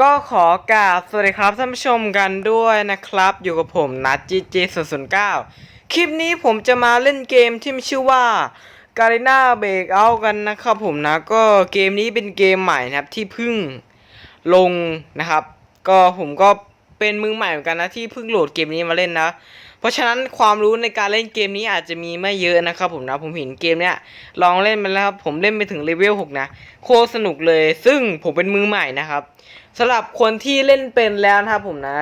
ก็ขอกราบสวัสดีครับท่านผู้ชมกันด้วยนะครับ อยู่กับผมนัทจีจีศูนย์ศูนย์เก้าคลิปนี้ผมจะมาเล่นเกมที่มีชื่อว่าการิน่าเบรกเอากันนะครับผมนะก็เกมนี้เป็นเกมใหม่นะครับที่เพิ่งลงนะครับ ก็ผมก็เป็นมือใหม่เหมือนกันนะที่เพิ่งโหลดเกมนี้มาเล่นนะ เพราะฉะนั้นความรู้ในการเล่นเกมนี้อาจจะมีไม่เยอะนะครับผมนะผมเห็นเกมเนี้ยลองเล่นมาแล้วครับผมเล่นไปถึงเลเวล6นะโคตรสนุกเลย ซึ่งผมเป็นมือใหม่นะครับสำหรับคนที่เล่นเป็นแล้วนะครับผมนะ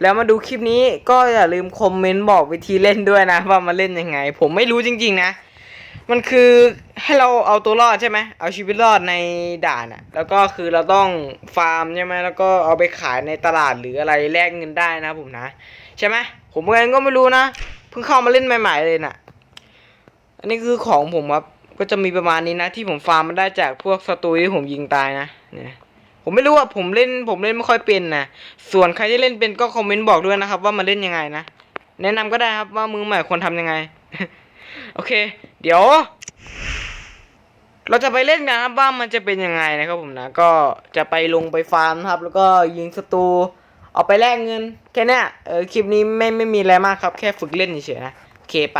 แล้วมาดูคลิปนี้ก็อย่าลืมคอมเมนต์บอกวิธีเล่นด้วยนะ ว่ามาเล่นยังไง ผมไม่รู้จริง ๆ นะ มันคือให้เราเอาตัวรอดใช่ไหมเอาชีวิตรอดในด่านอะแล้วก็คือเราต้องฟาร์มใช่ไหมแล้วก็เอาไปขายในตลาดหรืออะไรแลกเงินได้นะผมนะ ใช่ไหม ผมเองก็ไม่รู้นะ เพิ่งเข้ามาเล่นใหม่ ๆ เลยน่ะ อันนี้คือของผมครับ ก็จะมีประมาณนี้นะ ที่ผมฟาร์มมันได้จากพวกศัตรูที่ผมยิงตายนะ เนี่ยผมไม่รู้ว่าผมเล่นผมเล่นไม่ค่อยเป็นนะ ส่วนใครที่เล่นเป็นก็คอมเมนต์บอกด้วยนะครับ ว่ามาเล่นยังไงนะ แนะนำก็ได้ครับว่ามือใหม่ควรทำยังไง โอเค เดี๋ยว เราจะไปเล่นกันครับว่ามันจะเป็นยังไงนะครับผมนะ ก็จะไปลงไปฟาร์มครับ แล้วก็ยิงศัตรู เอาไปแลกเงิน แค่นี้เออคลิปนี้ไม่ไม่มีอะไรมากครับ แค่ฝึกเล่นเฉยๆนะโอเคไป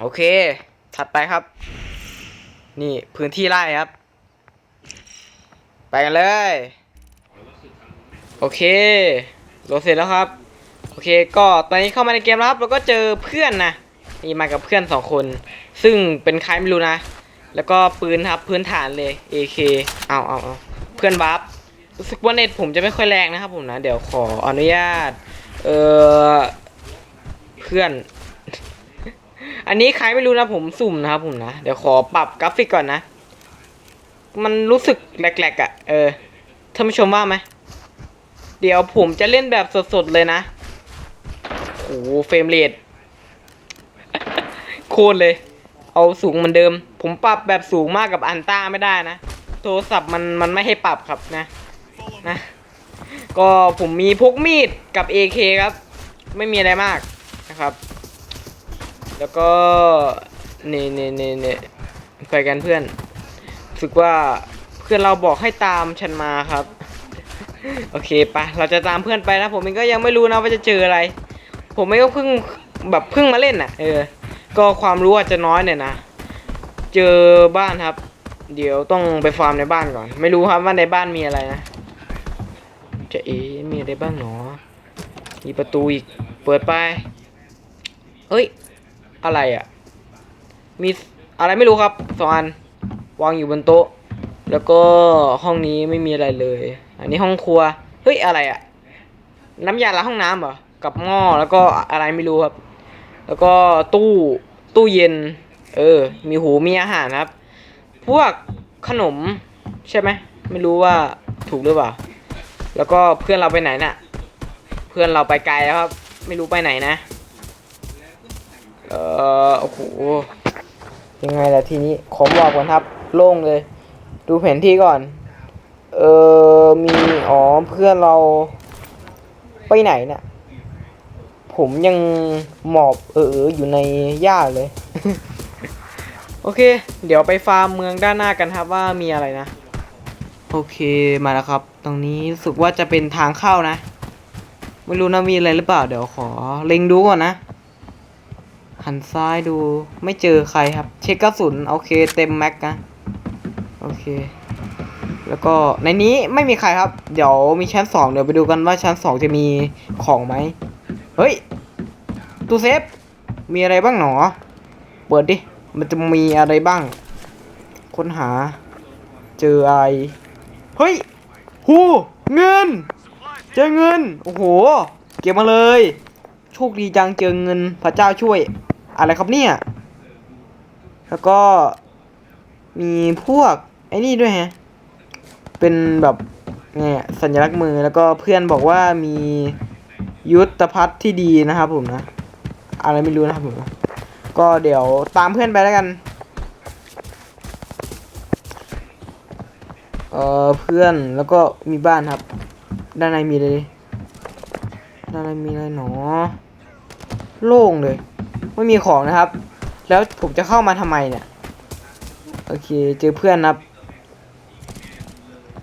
โอเค ถัดไปครับ นี่พื้นที่ไร่ครับ ไปกันเลย โอเคโหลดเสร็จแล้วครับ โอเค ก็ตอนนี้เข้ามาในเกมแล้วครับแล้วก็เจอเพื่อนนะนี่มากับเพื่อนสองคน ซึ่งเป็นใครไม่รู้นะ แล้วก็ปืนครับพื้นฐานเลย AK เอาเอาเอาเพื่อนบัฟ รู้สึกว่าเน็ตผมจะไม่ค่อยแรงนะครับผมนะ เดี๋ยวขออนุญาต เออเพื่อน อันนี้ใครไม่รู้นะผมสุ่มนะครับผมนะ เดี๋ยวขอปรับกราฟิกก่อนนะ มันรู้สึกแหลกๆอะ่ะ เออท่านผู้ชมว่าไหม เดี๋ยวผมจะเล่นแบบสดๆเลยนะโอ้โหเฟรมเรทโคตรเลย เอาสูงเหมือนเดิม ผมปรับแบบสูงมากกับอันต้าไม่ได้นะ โทรศัพท์มันมันไม่ให้ปรับครับนะ นะ ก็ผมมีพกมีดกับ AK ครับ ไม่มีอะไรมากนะครับ แล้วก็นี่นี่นี่นี่ไปกันเพื่อนรู้สึกว่าเพื่อนเราบอกให้ตามฉันมาครับ โอเคปะเราจะตามเพื่อนไปนะ ผมเองก็ยังไม่รู้นะว่าจะเจออะไร ผมเองก็เพิ่งแบบเพิ่งมาเล่นน่ะ เออ ก็ความรู้อาจจะน้อยหน่อยนะ เจอบ้านครับ เดี๋ยวต้องไปฟาร์มในบ้านก่อน ไม่รู้ครับว่าในบ้านมีอะไรนะ จะเอ๋มีอะไรบ้างหนอ มีประตูอีก เปิดไป เฮ้ย อะไรอะ่ะ มีอะไรไม่รู้ครับสองอัน วางอยู่บนโต๊ะ แล้วก็ห้องนี้ไม่มีอะไรเลย อันนี้ห้องครัว เฮ้ย อะไรอะ่ะ น้ำยาล้างห้องน้ำเหรอ กับหม้อ แล้วก็อะไรไม่รู้ครับ แล้วก็ตู้ตู้เย็น เออ มีหูมีอาหารครับ พวกขนมใช่ไหม ไม่รู้ว่าถูกหรือเปล่า แล้วก็เพื่อนเราไปไหนน่ะ เพื่อนเราไปไกลแล้วครับ ไม่รู้ไปไหนนะ เออโอ้โห ยังไงล่ะทีนี้ ขอบอกก่อนครับ โล่งเลย ดูแผนที่ก่อน เออ มี อ๋อ เพื่อนเราไปไหนน่ะ ผมยังหมอบเอออยู่ในหญ้าเลย โอเค เดี๋ยวไปฟาร์มเมืองด้านหน้ากันครับว่ามีอะไรนะ โอเคมาแล้วครับ ตรงนี้สึกว่าจะเป็นทางเข้านะ ไม่รู้นะมีอะไรหรือเปล่า เดี๋ยวขอ เล็งดูก่อนนะ หันซ้ายดูไม่เจอใครครับ เช็คกระสุนโอเค เต็มแม็กนะ โอเค แล้วก็ในนี้ไม่มีใครครับ เดี๋ยวมีชั้นสองเดี๋ยวไปดูกันว่าชั้นสองจะมีของไหม เฮ้ยตู้เซฟ มีอะไรบ้างหนอ เปิดดิ มันจะมีอะไรบ้าง ค้นหา เจออะไร เฮ้ยหูเงิน เจอเงิน โอ้โห เก็บมาเลย โชคดีจังเจอเงินพระเจ้าช่วย อะไรครับเนี่ย แล้วก็มีพวกไอ้นี่ด้วยฮะ เป็นแบบไงอะสัญลักษณ์มือแล้วก็เพื่อนบอกว่ามียุทธพัฒน์ที่ดีนะครับผมนะ อะไรไม่รู้นะครับผม ก็เดี๋ยวตามเพื่อนไปแล้วกัน เอ่อเพื่อนแล้วก็มีบ้านครับ ด้านในมีเลยด้านในมีอะไรหนอ โล่งเลย ไม่มีของนะครับ แล้วผมจะเข้ามาทำไมเนี่ย โอเค เจอเพื่อนครับ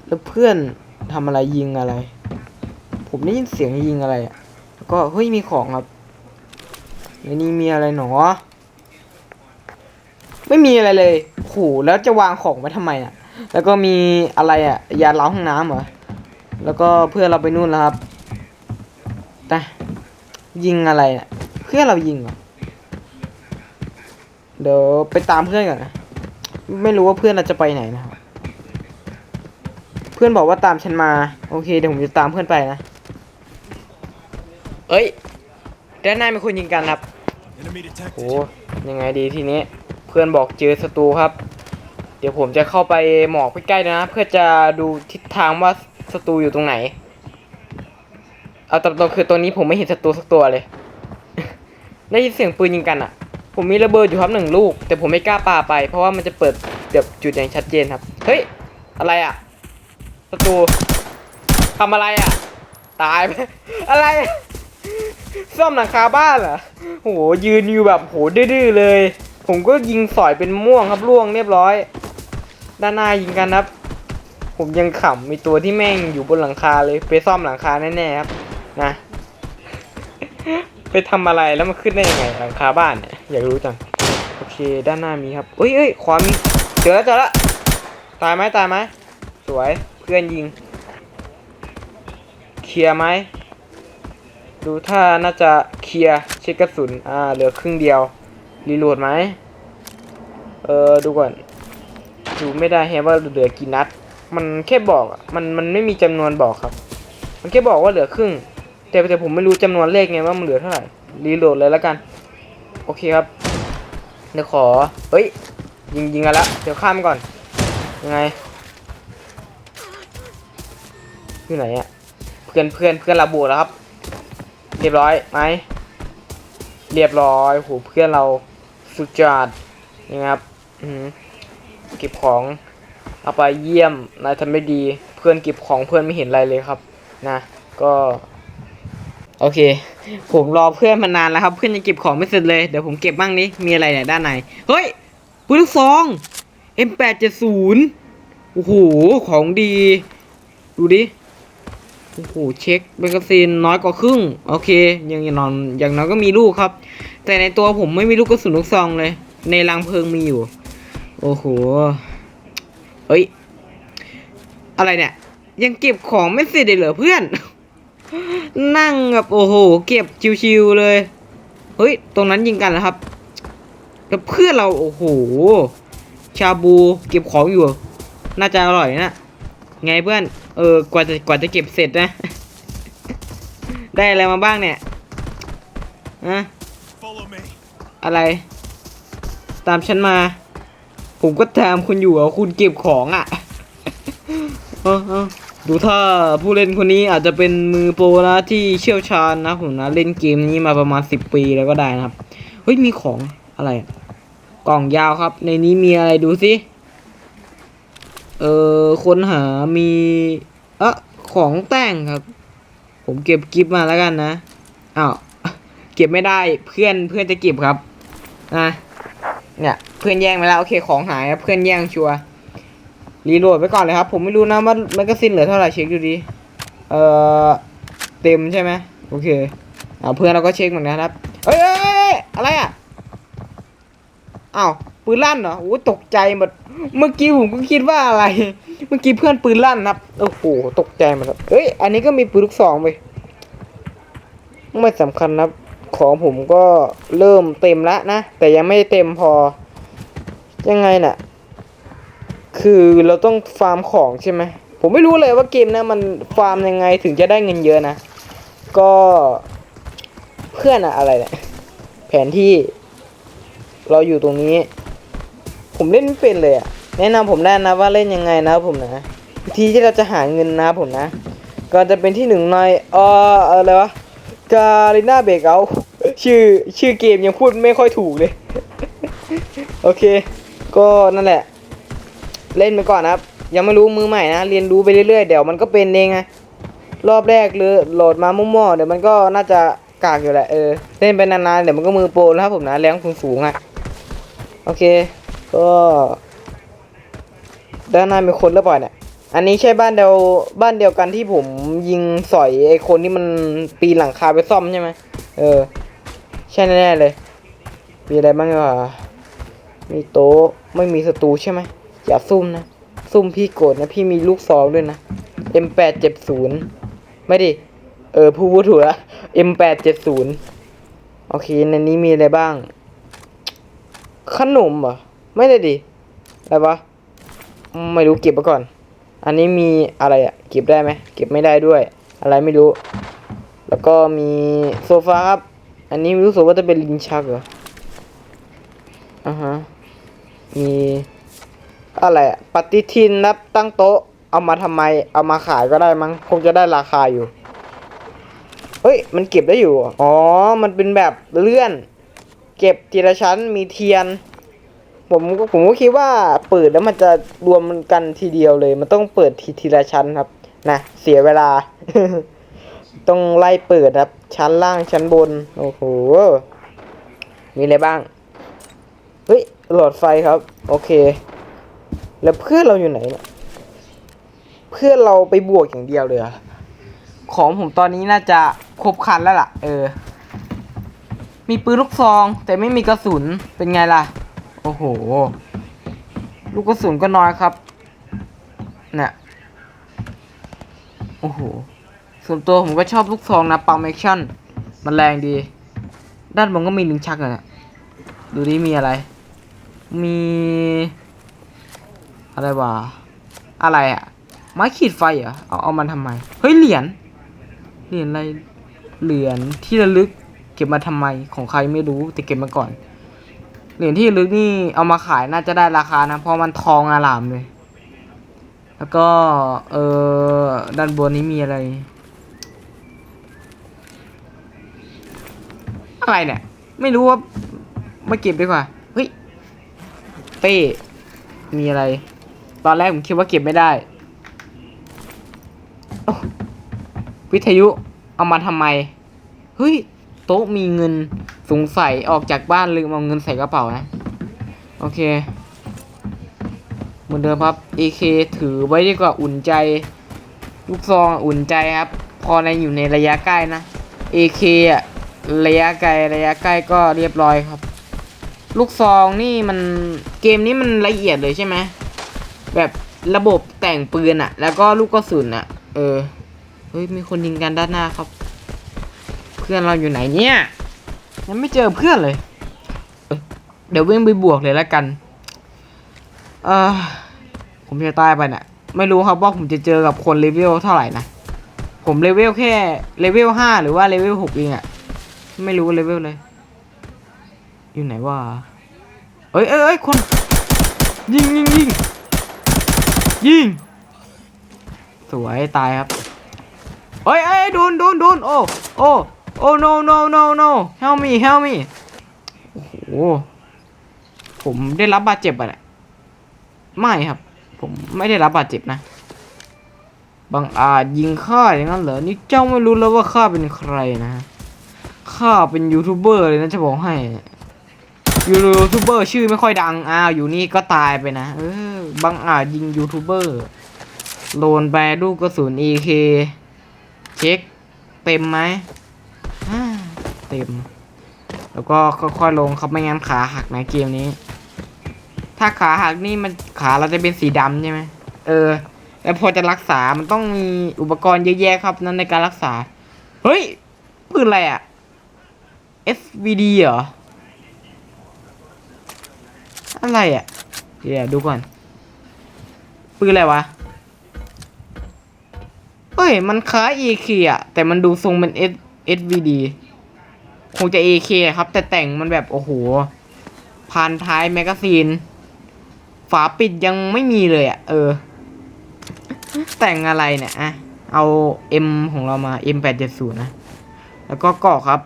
แล้วเพื่อนทำอะไรยิงอะไร ผมได้ยินเสียงยิงอะไรอะแล้วก็เฮ้ยมีของครับในนี้มีอะไรหนอ ไม่มีอะไรเลยโหแล้วจะวางของไว้ทำไมอะ แล้วก็มีอะไรอะยาล้างห้องน้ำเหรอแล้วก็เพื่อเราไปนู่นแล้วครับแต่ยิงอะไรอะเพื่อนเรายิงเหรอเดี๋ยวไปตามเพื่อนก่อนนะไม่รู้ว่าเพื่อนเราจะไปไหนนะครับเพื่อนบอกว่าตามฉันมา โอเคเดี๋ยวผมจะตามเพื่อนไปนะเอ้ยด้านหน้ามีคนยิงกันครับโอ้ยังไงดีทีนี้ เพื่อนบอกเจอศัตรูครับ เดี๋ยวผมจะเข้าไปหมอกใกล้ๆนะ เพื่อจะดูทิศทางว่าศัตรูอยู่ตรงไหน เอาตรงๆคือตัวนี้ผมไม่เห็นศัตรูสักตัวเลย ได้ยินเสียงปืนยิงกันอะ ผมมีระเบิดอยู่ครับหนึ่งลูก แต่ผมไม่กล้าปาไป เพราะว่ามันจะเปิดแบบจุดอย่างชัดเจนครับ เฮ้ย อะไรอะศัตรูทำอะไรอะ ตายไหมอะไร ซ่อมหลังคาบ้านเหรอโหยืนอยู่แบบโหดื้อเลยผมก็ยิงสอยเป็นม่วงครับล่วงเรียบร้อย ด้านหน้ายิงกันครับ ผมยังขำมีตัวที่แม่งอยู่บนหลังคาเลยไปซ่อมหลังคาแน่ๆครับนะไปทำอะไรแล้วมันขึ้นได้ยังไงหลังคาบ้านเนี่ยอยากรู้จังโอเคด้านหน้ามีครับเอ้ยเอ้ยขวามีเจอแล้วเจอแล้วตายไหมตายไหมสวยเพื่อนยิงเคลียร์ไหมดูถ้าน่าจะเคลียร์เช็คกระสุนอ่าเหลือครึ่งเดียวรีโหลดไหมเออดูก่อน ดูไม่ได้แฮะว่าเหลือกี่นัด มันแค่บอกมันมันไม่มีจำนวนบอกครับ มันแค่บอกว่าเหลือครึ่ง แต่แต่ผมไม่รู้จำนวนเลขไงว่ามันเหลือเท่าไหร่รีโหลดเลยแล้วกัน โอเคครับเดี๋ยวขอเฮ้ยยิงยิงกันละเดี๋ยวข้ามก่อนยังไงอยู่ไหนอะเพื่อนเพื่อนเพื่อนเระบุแล้วครับ เรียบร้อยไหมเรียบร้อยโหเพื่อนเราสุดยอดนี่ครับ อืม เก็บของเอาไปเยี่ยมนายทำได้ดี เพื่อนเก็บของเพื่อนไม่เห็นอะไรเลยครับ นะก็โอเค ผมรอเพื่อนมานานแล้วครับ เพื่อนยังเก็บของไม่เสร็จเลย เดี๋ยวผมเก็บบ้างนี้มีอะไรเนี่ยด้านใน เฮ้ยปืนลูกซอง M870 โอ้โห ของดี ดูดิ โอ้โห เช็คเบกซีนน้อยกว่าครึ่ง โอเค ยังย่างนอนอย่างน้อยก็มีลูกครับ แต่ในตัวผมไม่มีลูกกระสุนลูกซองเลย ในรังเพลิงมีอยู่ โอ้โห เฮ้ย อะไรเนี่ย ยังเก็บของไม่เสร็จเลยเหรอเพื่อน นั่งแบบโอ้โห เก็บชิวๆเลย เฮ้ย ตรงนั้นยิงกันนะครับแล้วเพื่อนเราโอ้โห ชาบูเก็บของอยู่ น่าจะอร่อยนะ ไงเพื่อน เออกว่าจะกว่าจะเก็บเสร็จนะ ได้อะไรมาบ้างเนี่ยอะอะไร ตามฉันมา ผมก็ตามคุณอยู่อะคุณเก็บของอะเออเออดูถ้าผู้เล่นคนนี้อาจจะเป็นมือโปรนะที่เชี่ยวชาญนะผมนะเล่นเกมนี้มาประมาณสิบปีแล้วก็ได้นะครับเฮ้ยมีของอะไร กล่องยาวครับ ในนี้มีอะไรดูสิเออค้นหามีเอะของแต่งครับ ผมเก็บกิฟมาแล้วกันนะอ้าวเก็บไม่ได้เพื่อนเพื่อนจะเก็บครับนะ เนี่ยเพื่อนแย่งไปแล้วโอเคของหายครับเพื่อนแย่งชัวร์รีโหลดไปก่อนเลยครับ ผมไม่รู้นะว่าแมกกาซีนเหลือเท่าไหร่เช็คดูดิเออเต็มใช่ไหมโอเคอ่าเพื่อนเราก็เช็คเหมือนกันครับเอ้ยเอ้ยเอ้ยเอ้ยอะไรอะอ้าวปืนลั่นเหรอโอ้ตกใจหมดเมื่อกี้ผมก็คิดว่าอะไร เมื่อกี้เพื่อนปืนลั่นครับโอ้โหตกใจหมดครับเอ้ยอันนี้ก็มีปืนลูกซองไปไม่สำคัญนะครับ ของผมก็เริ่มเต็มแล้วนะ แต่ยังไม่เต็มพอ ยังไงน่ะ คือเราต้องฟาร์มของใช่ไหม ผมไม่รู้เลยว่าเกมนะมันฟาร์มยังไงถึงจะได้เงินเยอะนะ ก็เพื่อนอะอะไรเนี่ยแผนที่ เราอยู่ตรงนี้ ผมเล่นไม่เป็นเลยอะแนะนำผมได้นะว่าเล่นยังไงนะผมนะวิธีที่เราจะหาเงินนะผมนะ ก็จะเป็นที่หนึ่งในเอ่ออะไรวะ การีนาเบรกเอาชื่อชื่อเกมยังพูดไม่ค่อยถูกเลย โอเค ก็นั่นแหละ เล่นไปก่อนนะครับ ยังไม่รู้มือใหม่นะ เรียนรู้ไปเรื่อยๆ เดี๋ยวมันก็เป็นเองไงรอบแรกเลยโหลดมามั่วๆเดี๋ยวมันก็น่าจะกากอยู่แหละเออเล่นไปนานๆเดี๋ยวมันก็มือโปรแล้วครับผมนะแรงสูงๆอะโอเค ก็ด้านหน้ามีคนหรือเปล่าเนี่ย อันนี้ใช่บ้านเดียวบ้านเดียวกันที่ผมยิงสอยไอ้คนที่มันปีนหลังคาไปซ่อมใช่ไหมเออ ใช่แน่ๆเลย มีอะไรบ้างอะมีโต๊ะไม่มีศัตรูใช่ไหมอย่าซุ่มนะ ซุ่มพี่โกรธนะ พี่มีลูกซองด้วยนะ M870 ไม่ดิ เออพูดถูกละ M870 โอเค ในนี้มีอะไรบ้าง ขนมเหรอ ไม่ได้ดิ อะไรวะ ไม่รู้เก็บไปก่อน อันนี้มีอะไรอะเก็บได้ไหมเก็บไม่ได้ด้วย อะไรไม่รู้ แล้วก็มีโซฟาครับ อันนี้รู้สึกว่าจะเป็นลินชักเหรออ่าฮะมีอะไรปฏิทินนับตั้งโต๊ะเอามาทำไม เอามาขายก็ได้มั้งคงจะได้ราคาอยู่ เฮ้ย มันเก็บได้อยู่ออ๋อ มันเป็นแบบเลื่อน เก็บทีละชั้นมีเทียน ผมก็ผมก็คิดว่าเปิดแล้วมันจะรวมกันทีเดียวเลย มันต้องเปิดทีทีละชั้นครับ นะเสียเวลา ต้องไล่เปิดครับ ชั้นล่างชั้นบน โอ้โห มีอะไรบ้าง เฮ้ย หลอดไฟครับ โอเค แล้วเพื่อนเราอยู่ไหนเนี่ยเพื่อนเราไปบวกอย่างเดียวเลยอของผมตอนนี้น่าจะครบครันแล้วล่ะ เออ มีปืนลูกซอง แต่ไม่มีกระสุนเป็นไงล่ะ อ้โห ลูกกระสุนก็น้อยครับเนี่ยโอ้โห ส่วนตัวผมก็ชอบลูกซองนะปังแมคชั่น มันแรงดี ด้านบนก็มีลิงชักอะเนี่ยดูดิมีอะไร มี อะไรวะ อะไรอะไม้ขีดไฟเหรอ เอาเอามันทำไม เฮ้ยเหรียญ เหรียญอะไร เหรียญที่ระลึก เก็บมาทำไม ของใครไม่รู้แต่เก็บมาก่อน เหรียญที่ลึกนี่เอามาขายน่าจะได้ราคานะ เพราะมันทองอลามเลย แล้วก็ เออด้านบนนี้มีอะไร อะไรเนี่ย ไม่รู้ว่ามาเก็บดีกว่า เฮ้ย เป้ มีอะไร ตอนแรกผมคิดว่าเก็บไม่ได้ วิทยุเอามาทำไม เฮ้ย โต๊ะมีเงินสงสัยออกจากบ้านลืมเอาเงินใส่กระเป๋านะ โอเค เหมือนเดิมครับ AK ถือไว้ดีกว่าอุ่นใจ ลูกซองอุ่นใจครับ พอในอยู่ในระยะใกล้นะ AK อะระยะไกลระยะใกล้ก็เรียบร้อยครับ ลูกซองนี่มันเกมนี้มันละเอียดเลยใช่ไหมแบบระบบแต่งปืนอะแล้วก็ลูกกระสุนอะเออเฮ้ยมีคนยิงกันด้านหน้าครับ พื่อนเราอยู่ไหนเนี่ยยังไม่เจอเพื่อนเลยเอ้ยเดี๋ยววิ่งไปบวกเลยแล้วกัน เออผมจะตายไปเนี่ยไม่รู้ครับว่าผมจะเจอกับคนเลเวลเท่าไหร่นะ ผมเลเวลแค่เลเวลห้าหรือว่าเลเวลหกเองอะไม่รู้เลเวลเลย อยู่ไหนวะเอ้ยเอ้ยเอ้ยคน ยิงยิงยิงยิงสวยตายครับเอ้ยเอ้ยโดนโดนโดนโอ้โอ้ โอ้ no no no no help me help me โอ้โห ผมได้รับบาดเจ็บอะเนี่ยไม่ครับ ผมไม่ได้รับบาดเจ็บนะ บางอาจยิงข้าอย่างนั้นเหรอ นี่เจ้าไม่รู้แล้วว่าข้าเป็นใครนะข้าเป็นยูทูบเบอร์เลยนะจะบอกให้ ยูทูบเบอร์ชื่อไม่ค่อยดัง อ้าว อยู่นี่ก็ตายไปนะ เออ บางอาจยิงยูทูบเบอร์โดนไปลูกกระสุน AK เช็ค เต็มไหม เต็ม แล้วก็ค่อยๆลงครับไม่งั้นขาหักในะเกมนี้ ถ้าขาหักนี่มันขาเราจะเป็นสีดำใช่ไหมเออแล้วพอจะรักษา มันต้องมีอุปกรณ์เยอะแยะครับนั้นในการรักษา เฮ้ยปืนอะไรอะ SVD เหรอ อะไรอะเดี๋ยวดูก่อนปืนอะไรวะเฮ้ย มันคล้าย AK อะแต่มันดูทรงเป็น S SVD คงจะ AK ครับ แต่แต่งมันแบบโอ้โหพานท้ายแมกกาซีน ฝาปิดยังไม่มีเลยอะ่ะ เออ แต่งอะไรเนี่ยอะเอา M ของเรามา M 8 7 0 นะ แล้วก็เกาะครับ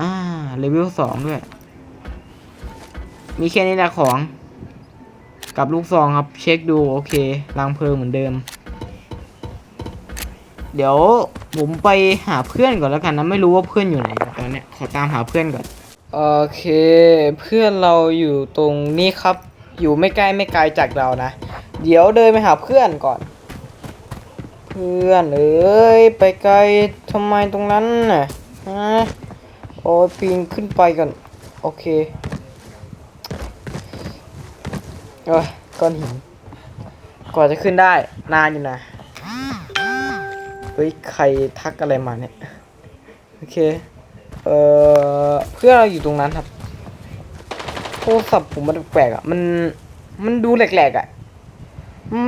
อ่าเลเวลสองด้วย มีแค่นี้แหละของ กับลูกซองครับ เช็คดู โอเครังเพลิงเหมือนเดิม เดี๋ยวผมไปหาเพื่อนก่อนแล้วกันนะไม่รู้ว่าเพื่อนอยู่ไหนตอนเนี้ยขอตามหาเพื่อนก่อนโอเค เพื่อนเราอยู่ตรงนี้ครับ อยู่ไม่ใกล้ไม่ไกลจากเรานะ เดี๋ยวเดินไปหาเพื่อนก่อน เพื่อนเอ้ยไปไกลทำไมตรงนั้นน่ะฮะโอ้ปีนขึ้นไปก่อนโอเคเอ้ยก้อนหินกว่าจะขึ้นได้นานอยู่นะ เฮ้ย ใครทักอะไรมาเนี่ย โอเค เอ่อ เพื่อนเราอยู่ตรงนั้นครับ โทรศัพท์ผมมันแปลกอะ มัน มันดูแหลกๆอะ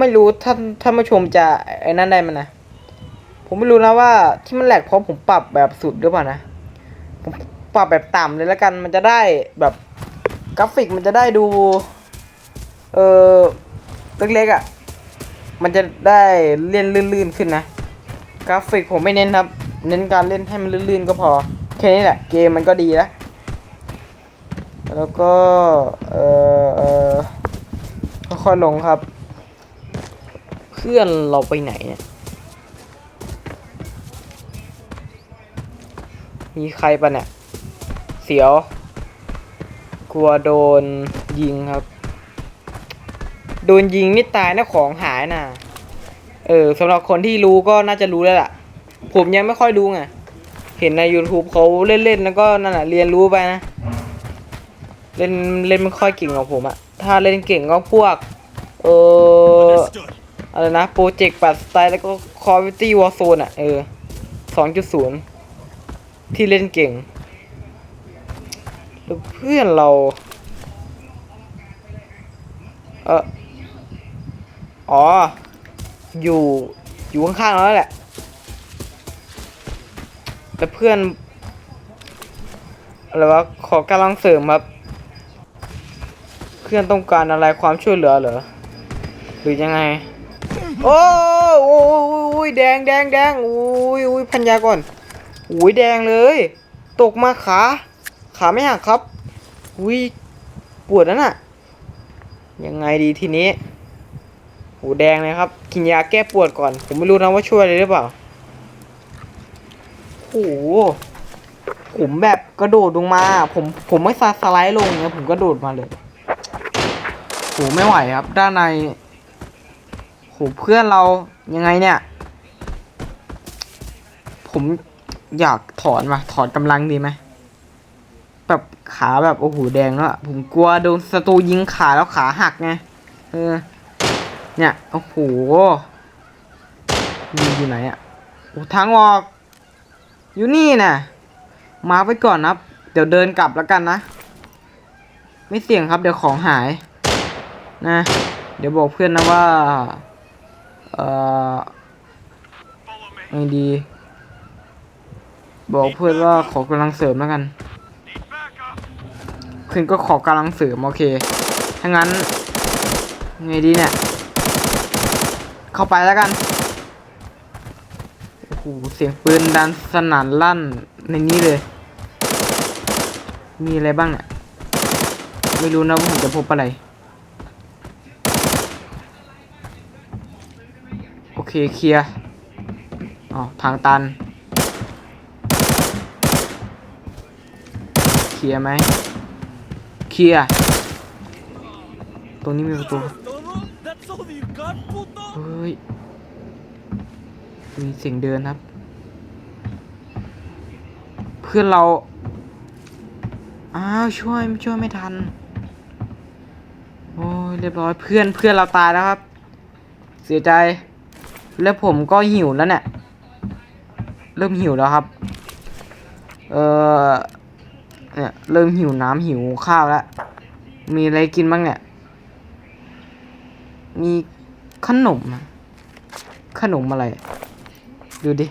ไม่รู้ท่านท่านผู้ชมจะไอ้นั่นได้มันนะ ผมไม่รู้นะว่าที่มันแหลกเพราะผมปรับแบบสุดหรือเปล่านะ ผมปรับแบบต่ำเลยแล้วกัน มันจะได้แบบกราฟิกมันจะได้ดู เออเล็กๆอะ่ะ มันจะได้เล่นลื่นๆขึ้นนะ กราฟิกผมไม่เน้นครับ เน้นการเล่นให้มันลื่นๆก็พอ แค่นี้แหละ เกมมันก็ดีแล้ว แล้วก็ เออเออค่อยๆลงครับ เพื่อนเราไปไหนเนี่ย มีใครปะเนี่ย เสียว กลัวโดนยิงครับ โดนยิงนี่ตายนะของหายนะ เออสำหรับคนที่รู้ก็น่าจะรู้แล้วล่ะ ผมยังไม่ค่อยรู้ไง เห็นใน YouTube เขาเล่นๆแล้วก็นั่นแหะเรียนรู้ไปนะ เล่นเล่นไม่ค่อยเก่งของผมอะถ้าเล่นเก่งก็พวก เอออะไรนะโปรเจกต์ปัดสไตล์แล้วก็ Call of Duty Warzone อะเออสองจุดศูนย์ที่เล่นเก่งแล้วเพื่อนเรา เอออ๋อ อยู่อยู่ข้างๆเราแล้วแหละ แต่เพื่อนอะไรวะขอกำลังเสริมครับ เพื่อนต้องการอะไรความช่วยเหลือเหรอหรือยังไง โอ้ยโอ้ยแดงแดงแดงโอ้ยโอ้ยพันยาก่อนโอ้ยแดงเลย ตกมาขา ขาไม่หักครับอุ้ยปวดนั่นน่ะ ยังไงดีทีนี้ โอ้แดงเลยครับ กินยาแก้ปวดก่อน ผมไม่รู้นะว่าช่วยอะไรหรือเปล่าโอ้โหผมแบบกระโดดลงมา ผมผมไม่สไลด์ลงนะผมกระโดดมาเลยโหไม่ไหวครับ ด้านในโหเพื่อนเรายังไงเนี่ย ผมอยากถอนว่ะถอนกำลังดีไหมแบบขาแบบโอ้โหแดงแล้วผมกลัวโดนศัตรูยิงขาแล้วขาหักไงเออ เนี่ย โอ้โหยิงอยู่ไหนอะโอ้ทางออก อยู่นี่นะมาไว้ก่อนนะครับเดี๋ยวเดินกลับแล้วกันนะ ไม่เสี่ยงครับ เดี๋ยวของหาย นะ เดี๋ยวบอกเพื่อนนะว่า เอ่อไงดี บอกเพื่อนว่าขอกำลังเสริมแล้วกันเพื่อนก็ขอกำลังเสริมโอเคถ้างั้น ไงดีเนี่ย เข้าไปแล้วกัน โอ้โห เสียงปืนดันสนั่นลั่นในนี้เลย มีอะไรบ้างเนี่ยไม่รู้นะว่าผมจะพบอะไร โอเคเคลียร์อ๋อทางตัน เคลียร์ไหมเคลียร์ตรงนี้มีประตู ฮ้ย มีเสียงเดินครับ เพื่อนเรา อ้าวช่วยช่วยไม่ทัน โอ้ยเรียบร้อยเพื่อนเพื่อนเราตายแล้วครับ เสียใจ แล้วผมก็หิวแล้วเนี่ย เริ่มหิวแล้วครับ เออเนี่ยเริ่มหิวน้ำหิวข้าวแล้ว มีอะไรกินบ้างเนี่ย มีขนมอะ ขนมอะไร ดูดิ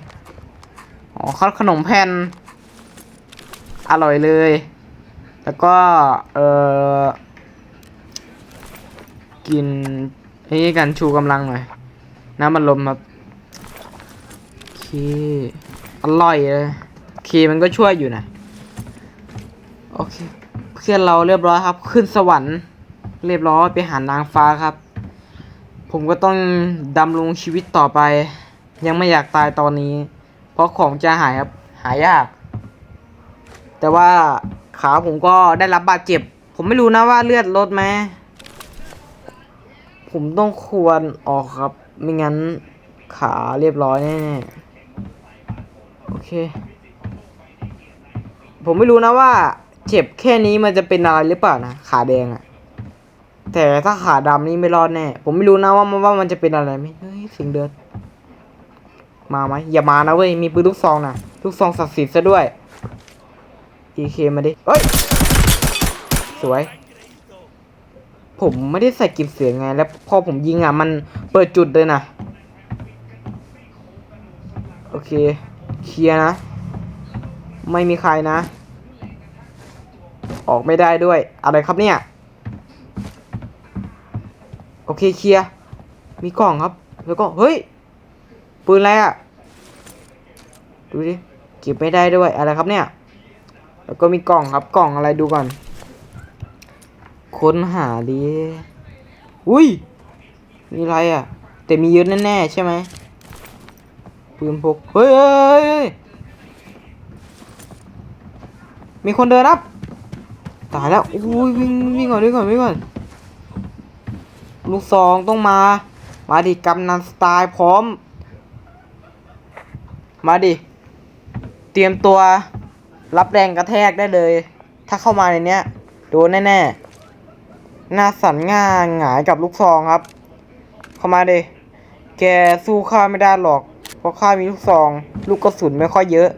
อ๋อขนมแผ่น อร่อยเลย แล้วก็ เออกินนี่กันชูกำลังหน่อย น้ำมันลมครับโอเคอร่อยเลยเคมันก็ช่วยอยู่นะ โอเค เพื่อนเราเรียบร้อยครับ ขึ้นสวรรค์ เรียบร้อยไปหานางฟ้าครับ ผมก็ต้องดำรงชีวิตต่อไป ยังไม่อยากตายตอนนี้ เพราะของจะหายครับหายาก แต่ว่าขาผมก็ได้รับบาดเจ็บ ผมไม่รู้นะว่าเลือดลดไหมผมต้องควรออกครับ ไม่งั้นขาเรียบร้อยแน่ๆโอเค ผมไม่รู้นะว่า เจ็บแค่นี้มันจะเป็นอะไรหรือเปล่านะ ขาแดงอะ แต่ถ้าขาดำนี่ไม่รอดแน่ ผมไม่รู้นะว่ามันว่ามันจะเป็นอะไรไหมเฮ้ยสิงเดือนมาไหมอย่ามานะเว้ย มีปืนลูกซองนะลูกซองศักดิ์สิทธิ์ซะด้วย EK มาดิเฮ้ย สวย ผมไม่ได้ใส่กิบเสียงไง แล้วพอผมยิงอะ มันเปิดจุดเลยนะ โอเค เคลียร์นะ ไม่มีใครนะ ออกไม่ได้ด้วย อะไรครับเนี่ย โอเคเคลียร์มีกล่องครับ แล้วก็เฮ้ยปืนอะไรอะดูดิเก็บไม่ได้ด้วยอะไรครับเนี่ย แล้วก็มีกล่องครับกล่องอะไรดูก่อน ค้นหาดิอุ้ยมีอะไรอะ แต่มีเยอะแน่ๆใช่ไหมปืนพกเฮ้ยยยเฮ้ยมีคนเดินครับตายแล้วอุ้ยวิ่งวิ่งก่อนวิ่งก่อนวิ่งก่อน ลูกซองต้องมา มาดิกำนันสไตล์พร้อม มาดิ เตรียมตัวรับแรงกระแทกได้เลย ถ้าเข้ามาในเนี้ยโดนแน่ๆหน้าสันง่าหงายกับลูกซองครับ เข้ามาดิ แกสู้ข้าไม่ได้หรอก เพราะข้ามีลูกซอง ลูกกระสุนไม่ค่อยเยอะ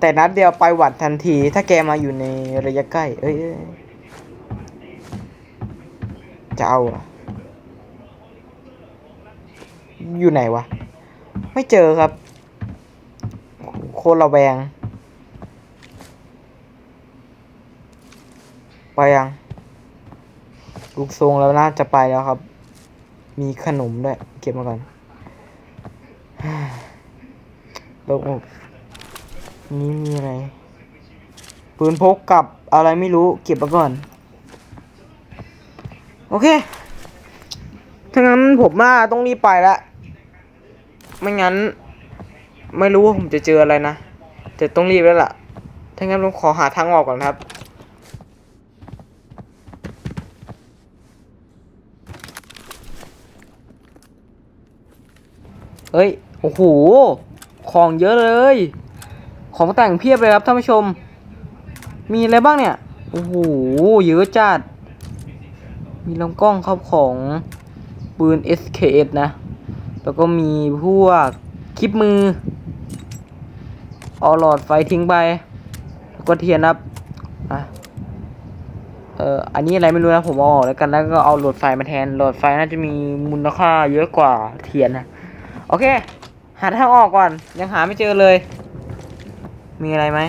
แต่นัดเดียวไปหวัดทันที ถ้าแกมาอยู่ในระยะใกล้ เอ้ยจะเอาอะ อยู่ไหนวะ ไม่เจอครับ โคตรระแวง ไปยัง ลูกทรงแล้วน่าจะไปแล้วครับ มีขนมด้วย เก็บมาก่อนโลกอกนี่มีอะไร ปืนพกกับอะไรไม่รู้ เก็บมาก่อน โอเค ถ้างั้นผมว่าต้องรีบไปละ ไม่งั้น ไม่รู้ว่าผมจะเจออะไรนะแต่ต้องรีบแล้วล่ะ ถ้างั้นผมขอหาทางออกก่อนครับเอ้ย โอ้โห ของเยอะเลย ของแต่งเพียบเลยครับท่านผู้ชม มีอะไรบ้างเนี่ย โอ้โห เยอะจัด มีลำกล้องครับของ ปืน SKS นะ แล้วก็มีพวกคลิปมือ เอาหลอดไฟทิ้งไป แล้วก็เทียนครับอะเอ่ออันนี้อะไรไม่รู้นะผมเอาออกแล้วกันแล้วก็เอาหลอดไฟมาแทนหลอดไฟน่าจะมีมูลค่าเยอะกว่าเทียนนะโอเค หาทางออกก่อน ยังหาไม่เจอเลย มีอะไรไหม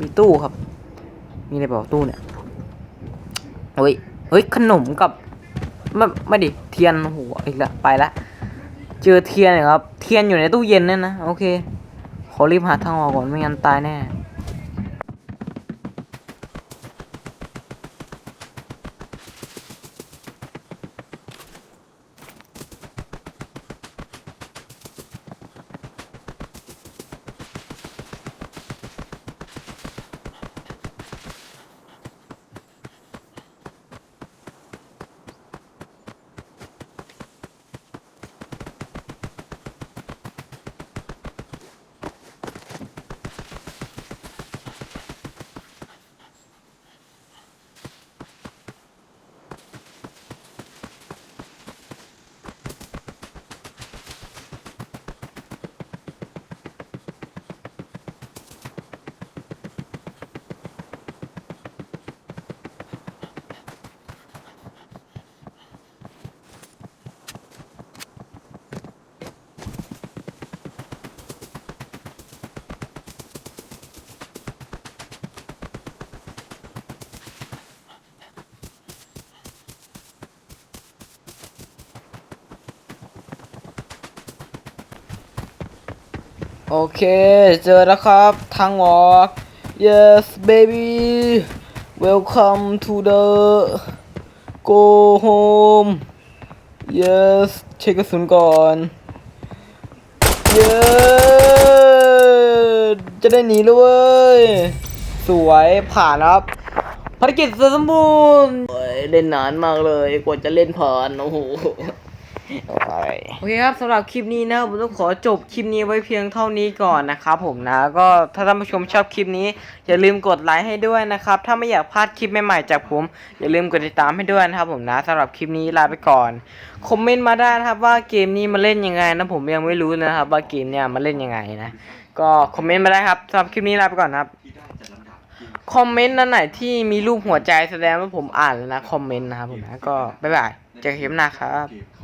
มีตู้ครับ มีอะไรบอกตู้เนี่ยเฮ้ยเฮ้ยขนมกับ ไม่ไม่ดิเทียนโอ้โหอีกละไปละเจอเทียนครับ เทียนอยู่ในตู้เย็นเนี่ยนะ โอเค ขอรีบหาทางออกก่อนไม่งั้นตายแน่ โอเค เจอแล้วครับทางออก yes baby welcome to the go home yes เช็คกระสุนก่อน yes จะได้หนีแล้วเว้ยสวยผ่านครับภารกิจสมบูรณ์เล่นนานมากเลย กว่าจะเล่นผ่าน โอ้โห โอเคครับสำหรับคลิปนี้นะผมต้องขอจบคลิปนี้ไว้เพียงเท่านี้ก่อนนะครับผมนะก็ถ้าท่านผู้ชมชอบคลิปนี้ อย่าลืมกดไลค์ให้ด้วยนะครับ ถ้าไม่อยากพลาดคลิปใหม่ๆจากผม อย่าลืมกดติดตามให้ด้วยนะครับผมนะสำหรับคลิปนี้ลาไปก่อนคอมเมนต์มาได้นะครับว่าเกมนี้มาเล่นยังไงนะผมยังไม่รู้นะครับว่าเกมเนี่ยมาเล่นยังไงนะก็คอมเมนต์มาได้ครับสำหรับคลิปนี้ลาไปก่อนครับคอมเมนต์นั้นไหนที่มีรูปหัวใจแสดงว่าผมอ่านแล้วนะคอมเมนต์นะครับผมนะก็บ๊ายบายเจอกันคลิปหน้าครับเก็บ